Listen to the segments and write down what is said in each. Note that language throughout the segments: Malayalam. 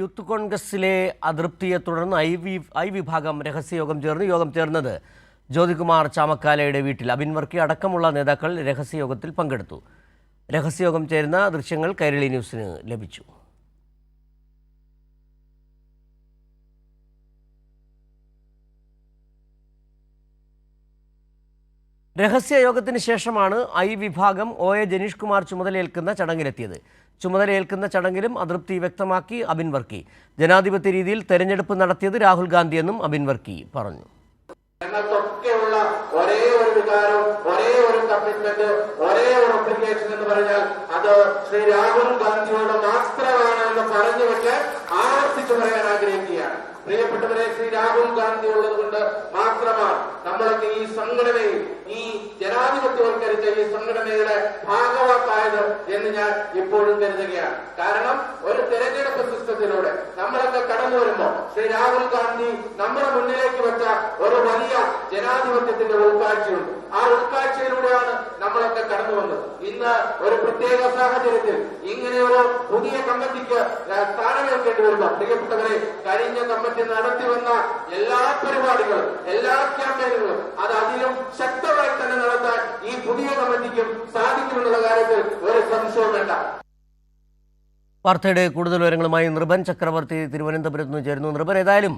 യൂത്ത് കോൺഗ്രസിലെ അതൃപ്തിയെ തുടർന്ന് ഐ വി ഐ വിഭാഗം രഹസ്യയോഗം ചേർന്ന് യോഗം ചേർന്നത് ജ്യോതികുമാർ ചാമക്കാലയുടെ വീട്ടിൽ അബിൻ വർക്കി അടക്കമുള്ള നേതാക്കൾ രഹസ്യയോഗത്തിൽ പങ്കെടുത്തു. രഹസ്യയോഗം ചേരുന്ന ദൃശ്യങ്ങൾ കൈരളി ന്യൂസിന് ലഭിച്ചു. രഹസ്യയോഗത്തിന് ശേഷമാണ് ഐ വിഭാഗം ഒ എ ജനീഷ് കുമാർ ചുമതലയേൽക്കുന്ന ചടങ്ങിലെത്തിയത്. ചുമതലയേൽക്കുന്ന ചടങ്ങിലും അതൃപ്തി വ്യക്തമാക്കി അബിൻ വർക്കി. ജനാധിപത്യ രീതിയിൽ തെരഞ്ഞെടുപ്പ് നടത്തിയത് രാഹുൽ ഗാന്ധിയെന്നും അബിൻ വർക്കി പറഞ്ഞു. ഞങ്ങൾക്കൊക്കെയുള്ള ഒരേ ഒരു ഒരേ ഒരു കമ്മിറ്റ്മെന്റ് ഒരേ ഒരു ഒബ്ലിഗേഷൻ എന്ന് പറഞ്ഞാൽ അത് ശ്രീ രാഹുൽ ഗാന്ധിയോട് മാത്രമാണ് എന്ന് പറഞ്ഞു വെച്ച് ആവർത്തിച്ചു പറയാൻ ആഗ്രഹിക്കുകയാണ് പ്രിയപ്പെട്ടവരെ ശ്രീ രാഹുൽ ഗാന്ധി ഉള്ളത് കൊണ്ട് മാത്രമാണ് നമ്മളൊക്കെ ഈ സംഘടനയിൽ ഈ ജനാധിപത്യവൽക്കരിച്ച ഈ സംഘടനയുടെ ഭാഗവാക്കായത് എന്ന് ഞാൻ ഇപ്പോഴും കരുതുകയാണ്. കാരണം ഒരു തെരഞ്ഞെടുപ്പ് സിസ്റ്റത്തിലൂടെ നമ്മളൊക്കെ കടന്നു വരുമ്പോൾ ശ്രീ രാഹുൽ ഗാന്ധി നമ്മുടെ മുന്നിലേക്ക് വെച്ച ഒരു വലിയ ജനാധിപത്യത്തിന്റെ ഉൾക്കാഴ്ചയുണ്ട്. ആ ഉൾക്കാഴ്ചയിലൂടെയാണ് നമ്മളൊക്കെ കടന്നു വന്നത്. ഇന്ന് ഒരു പ്രത്യേക സാഹചര്യത്തിൽ ഇങ്ങനെയൊരു പുതിയ കമ്മിറ്റിക്ക് സ്ഥാനമേൽക്കേണ്ടി വരുമ്പോ പ്രിയപ്പെട്ടവരെ കഴിഞ്ഞ കമ്മിറ്റി നടത്തി വന്ന എല്ലാ പരിപാടികളും എല്ലാ ക്യാമ്പയിനുകളും അത് അതിലും ശക്തമായി തന്നെ നടത്താൻ ഈ പുതിയ കമ്മിറ്റിക്കും സാധിക്കുമെന്നുള്ള കാര്യത്തിൽ ഒരു സംശയവും വേണ്ട. വാർത്തയുടെ കൂടുതൽ വിവരങ്ങളുമായി നൃപൻ ചക്രവർത്തി തിരുവനന്തപുരത്ത് നിന്ന് ചേരുന്നു. നൃപൻ ഏതായാലും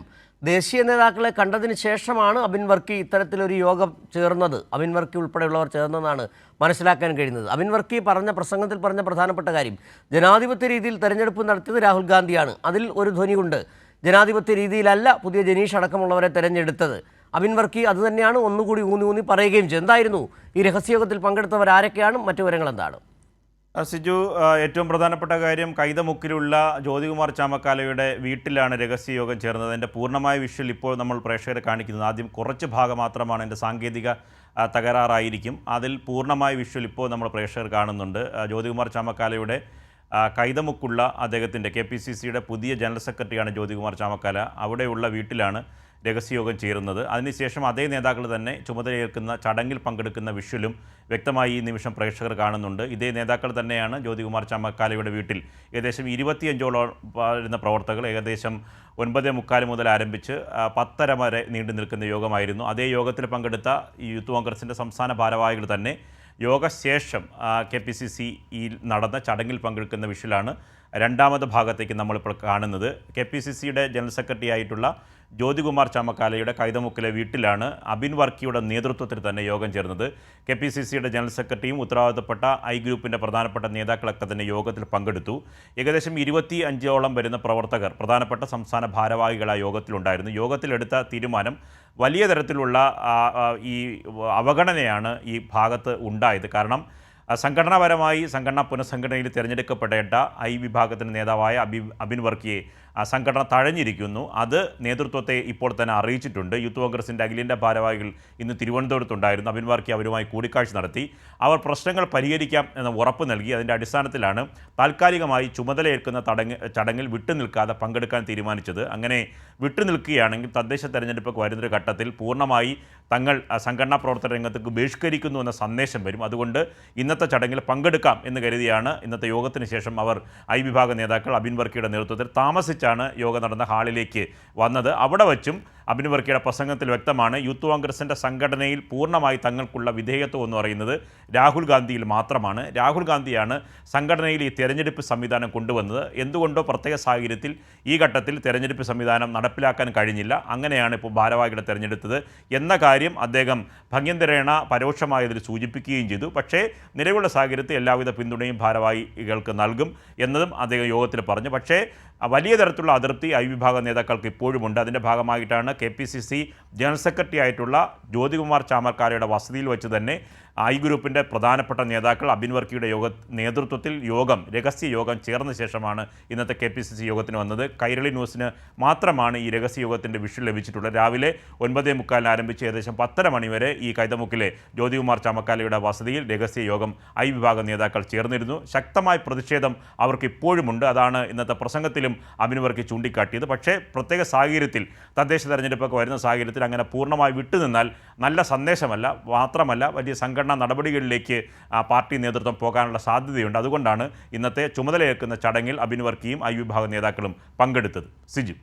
ദേശീയ നേതാക്കളെ കണ്ടതിന് ശേഷമാണ് അബിൻ വർക്കി ഇത്തരത്തിലൊരു യോഗം ചേർന്നത്. അബിൻ വർക്കി ഉൾപ്പെടെയുള്ളവർ ചേർന്നതാണ് മനസ്സിലാക്കാൻ കഴിയുന്നത്. അബിൻ വർക്കി പറഞ്ഞ പ്രസംഗത്തിൽ പറഞ്ഞ പ്രധാനപ്പെട്ട കാര്യം ജനാധിപത്യ രീതിയിൽ തെരഞ്ഞെടുപ്പ് നടത്തിയത് രാഹുൽ ഗാന്ധിയാണ്. അതിൽ ഒരു ധ്വനിയുണ്ട്. ജനാധിപത്യ രീതിയിലല്ല പുതിയ ജനീഷ് അടക്കമുള്ളവരെ തെരഞ്ഞെടുത്തത്. അബിൻ വർക്കി അതുതന്നെയാണ് ഒന്നുകൂടി ഊന്നി ഊന്നി പറയുകയും ചെയ്തു. എന്തായിരുന്നു? ഈ രഹസ്യയോഗത്തിൽ പങ്കെടുത്തവർ ആരൊക്കെയാണ് മറ്റു വിവരങ്ങൾ എന്താണ് സിജു ഏറ്റവും പ്രധാനപ്പെട്ട കാര്യം കൈതമുക്കിലുള്ള ജ്യോതികുമാർ ചാമക്കാലയുടെ വീട്ടിലാണ് രഹസ്യയോഗം ചേർന്നത്. അതിന്റെ പൂർണമായ വിഷ്വൽ ഇപ്പോൾ നമ്മൾ പ്രേക്ഷകരെ കാണിക്കുന്നത്. ആദ്യം കുറച്ച് ഭാഗം മാത്രമാണ് എന്റെ സാങ്കേതിക തകരാറായിരിക്കും. അതിൽ പൂർണമായ വിഷ്വൽ ഇപ്പോൾ നമ്മൾ പ്രേക്ഷകർ കാണുന്നുണ്ട്. ജ്യോതികുമാർ ചാമക്കാലയുടെ കൈതമുക്കുള്ള അദ്ദേഹത്തിന്റെ കെ പി സി സിയുടെ പുതിയ ജനറൽ സെക്രട്ടറിയാണ് ജ്യോതികുമാർ ചാമക്കാല. അവിടെയുള്ള വീട്ടിലാണ് രഹസ്യയോഗം ചേരുന്നത്. അതിനുശേഷം അതേ നേതാക്കൾ തന്നെ ചുമതലയേൽക്കുന്ന ചടങ്ങിൽ പങ്കെടുക്കുന്ന വിഷ്വലും വ്യക്തമായി ഈ നിമിഷം പ്രേക്ഷകർ കാണുന്നുണ്ട്. ഇതേ നേതാക്കൾ തന്നെയാണ് ജ്യോതികുമാർ ചമ്മക്കാലയുടെ വീട്ടിൽ ഏകദേശം ഇരുപത്തിയഞ്ചോളം വരുന്ന പ്രവർത്തകർ ഏകദേശം ഒൻപതേ മുക്കാൽ മുതൽ ആരംഭിച്ച് പത്തര വരെ നീണ്ടു നിൽക്കുന്ന യോഗമായിരുന്നു. അതേ യോഗത്തിൽ പങ്കെടുത്ത യൂത്ത് കോൺഗ്രസിന്റെ സംസ്ഥാന ഭാരവാഹികൾ തന്നെ യോഗശേഷം കെ പി സി സിയിൽ നടന്ന ചടങ്ങിൽ പങ്കെടുക്കുന്ന വിഷയിലാണ് രണ്ടാമത് ഭാഗത്തേക്ക് നമ്മളിപ്പോൾ കാണുന്നത്. കെ പി സി സിയുടെ ജനറൽ സെക്രട്ടറി ആയിട്ടുള്ള ജ്യോതികുമാർ ചാമക്കാലയുടെ കൈതമുക്കിലെ വീട്ടിലാണ് അബിൻ വർക്കിയുടെ നേതൃത്വത്തിൽ തന്നെ യോഗം ചേർന്നത്. കെ പി സി സിയുടെ ജനറൽ സെക്രട്ടറിയും ഉത്തരവാദിത്തപ്പെട്ട ഐ ഗ്രൂപ്പിന്റെ പ്രധാനപ്പെട്ട നേതാക്കളൊക്കെ തന്നെ യോഗത്തിൽ പങ്കെടുത്തു. ഏകദേശം ഇരുപത്തി അഞ്ചോളം വരുന്ന പ്രവർത്തകർ പ്രധാനപ്പെട്ട സംസ്ഥാന ഭാരവാഹികൾ ആ യോഗത്തിലുണ്ടായിരുന്നു. യോഗത്തിലെടുത്ത തീരുമാനം വലിയ തരത്തിലുള്ള ഈ അവഗണനയാണ് ഈ ഭാഗത്ത് ഉണ്ടായത്. കാരണം സംഘടനാപരമായി സംഘടനാ പുനഃസംഘടനയിൽ തിരഞ്ഞെടുക്കപ്പെടേണ്ട ഐ വിഭാഗത്തിന്റെ നേതാവായ അബി അബിൻ വർക്കിയെ സംഘടന തഴഞ്ഞിരിക്കുന്നു. അത് നേതൃത്വത്തെ ഇപ്പോൾ തന്നെ അറിയിച്ചിട്ടുണ്ട്. യൂത്ത് കോൺഗ്രസിന്റെ അഖിലേന്ത്യാ ഭാരവാഹികൾ ഇന്ന് തിരുവനന്തപുരത്തുണ്ടായിരുന്നു. അബിൻ വാർക്കി അവരുമായി കൂടിക്കാഴ്ച നടത്തി. അവർ പ്രശ്നങ്ങൾ പരിഹരിക്കാം എന്ന ഉറപ്പ് നൽകി. അതിന്റെ അടിസ്ഥാനത്തിലാണ് താൽക്കാലികമായി ചുമതലയേൽക്കുന്ന തടങ്ങ് ചടങ്ങിൽ വിട്ടുനിൽക്കാതെ പങ്കെടുക്കാൻ തീരുമാനിച്ചത്. അങ്ങനെ വിട്ടുനിൽക്കുകയാണെങ്കിൽ തദ്ദേശ തെരഞ്ഞെടുപ്പൊക്കെ വരുന്നൊരു ഘട്ടത്തിൽ പൂർണമായി തങ്ങൾ സംഘടനാ പ്രവർത്തന രംഗത്തേക്ക് ബഹിഷ്കരിക്കുന്നു എന്ന സന്ദേശം വരും. അതുകൊണ്ട് ഇന്നത്തെ ചടങ്ങിൽ പങ്കെടുക്കാം എന്ന് കരുതിയാണ് ഇന്നത്തെ യോഗത്തിന് ശേഷം അവർ ഐ വിഭാഗ നേതാക്കൾ അബിൻ വർക്കിയുടെ നേതൃത്വത്തിൽ താമസിച്ചാണ് യോഗം നടന്ന ഹാളിലേക്ക് വന്നത്. അവിടെ വച്ചും അബിൻ വർക്കിയുടെ പ്രസംഗത്തിൽ വ്യക്തമാണ് യൂത്ത് കോൺഗ്രസിന്റെ സംഘടനയിൽ പൂർണമായി തങ്ങൾക്കുള്ള വിധേയത്വം എന്ന് പറയുന്നത് രാഹുൽ ഗാന്ധിയിൽ മാത്രമാണ്. രാഹുൽ ഗാന്ധിയാണ് സംഘടനയിൽ ഈ തെരഞ്ഞെടുപ്പ് സംവിധാനം കൊണ്ടുവന്നത്. എന്തുകൊണ്ടോ പ്രത്യേക സാഹചര്യത്തിൽ ഈ ഘട്ടത്തിൽ തെരഞ്ഞെടുപ്പ് സംവിധാനം നടപ്പിലാക്കാൻ കഴിഞ്ഞില്ല. അങ്ങനെയാണ് ഇപ്പോൾ ഭാരവാഹികളെ തെരഞ്ഞെടുത്തത് എന്ന കാര്യം അദ്ദേഹം ഭംഗ്യന്തരേണ പരോക്ഷമായതിൽ സൂചിപ്പിക്കുകയും ചെയ്തു. പക്ഷേ നിലവിലുള്ള സാഹചര്യത്തിൽ എല്ലാവിധ പിന്തുണയും ഭാരവാഹികൾക്ക് നൽകും എന്നതും അദ്ദേഹം യോഗത്തിൽ പറഞ്ഞു. പക്ഷേ വലിയ തരത്തിലുള്ള അതിർത്തി ഐ വിഭാഗ നേതാക്കൾക്ക് ഇപ്പോഴുമുണ്ട്. അതിന്റെ ഭാഗമായിട്ടാണ് K P C C general secretary ആയിട്ടുള്ള ജ്യോതികുമാർ ചാമർക്കാരയുടെ വസതിയിൽ വെച്ച് തന്നെ ഐ ഗ്രൂപ്പിന്റെ പ്രധാനപ്പെട്ട നേതാക്കൾ അബിൻ വർക്കിയുടെ യോഗ നേതൃത്വത്തിൽ യോഗം രഹസ്യ യോഗം ചേർന്ന ശേഷമാണ് ഇന്നത്തെ കെ പി സി സി യോഗത്തിന് വന്നത്. കൈരളി ന്യൂസിന് മാത്രമാണ് ഈ രഹസ്യ യോഗത്തിന്റെ വിഷു ലഭിച്ചിട്ടുള്ളത്. രാവിലെ ഒൻപതേ മുക്കാലിന് ആരംഭിച്ച് ഏകദേശം പത്തര മണിവരെ ഈ കൈതമുക്കിലെ ജ്യോതികുമാർ ചാമക്കാലയുടെ വസതിയിൽ രഹസ്യ യോഗം ഐ വിഭാഗ നേതാക്കൾ ചേർന്നിരുന്നു. ശക്തമായ പ്രതിഷേധം അവർക്ക് ഇപ്പോഴുമുണ്ട് അതാണ് ഇന്നത്തെ പ്രസംഗത്തിലും അബിൻ വർക്ക് ചൂണ്ടിക്കാട്ടിയത്. പക്ഷേ പ്രത്യേക സാഹചര്യത്തിൽ തദ്ദേശ തെരഞ്ഞെടുപ്പൊക്കെ വരുന്ന സാഹചര്യത്തിൽ അങ്ങനെ പൂർണമായി വിട്ടുനിന്നാൽ നല്ല സന്ദേശമല്ല മാത്രമല്ല വലിയ സംഘടന സംഘടനാ നടപടികളിലേക്ക് പാർട്ടി നേതൃത്വം പോകാനുള്ള സാധ്യതയുണ്ട്. അതുകൊണ്ടാണ് ഇന്നത്തെ ചുമതലയേൽക്കുന്ന ചടങ്ങിൽ അബിൻ വർക്കിയും ഐ വിഭാഗം നേതാക്കളും പങ്കെടുത്തത്. സിജു.